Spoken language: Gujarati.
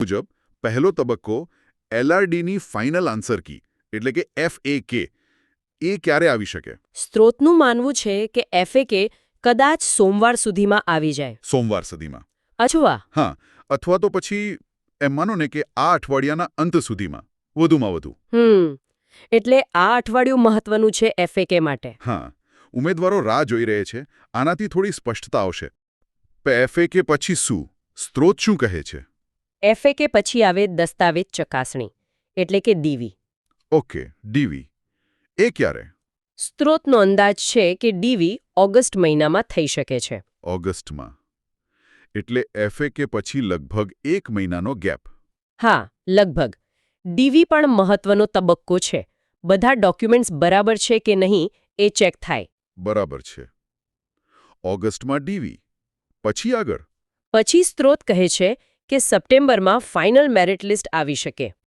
મુજબ પહેલો તબક્કો એલઆરડીની ફાઇનલ આન્સર કી એટલે કે એફએકે એ ક્યારે આવી શકે? સ્ત્રોતનું માનવું છે કે એફએકે કદાચ સોમવાર સુધીમાં આવી જાય. સોમવાર સુધીમાં. અથવા? હા અથવા તો પછી એમ માનો ને કે આ અઠવાડિયાના અંત સુધીમાં વધુમાં વધુ. હમ એટલે આ અઠવાડિયું મહત્વનું છે એફએકે માટે. હા ઉમેદવારો રાહ જોઈ રહે છે આનાથી થોડી સ્પષ્ટતા આવશે. એફએકે પછી શું? સ્ત્રોત શું કહે છે? એફએકે પછી આવે દસ્તાવેજ ચકાસણી એટલે કે ડીવી ઓકે ડીવી એ ક્યારે? સ્ત્રોતનો અંદાજ છે કે ડીવી ઓગસ્ટ મહિનામાં થઈ શકે છે. ઓગસ્ટમાં. એટલે એફએકે પછી લગભગ એક મહિનાનો ગેપ. હા લગભગ. ડીવી પણ મહત્વનો તબક્કો છે. બધા ડોક્યુમેન્ટ્સ બરાબર છે કે નહીં એ ચેક થાય. બરાબર છે. ઓગસ્ટમાં ડીવી પછી આગળ? પછી સ્ત્રોત કહે છે કે સપ્ટેમ્બરમાં ફાઇનલ મેરિટ લિસ્ટ આવી શકે.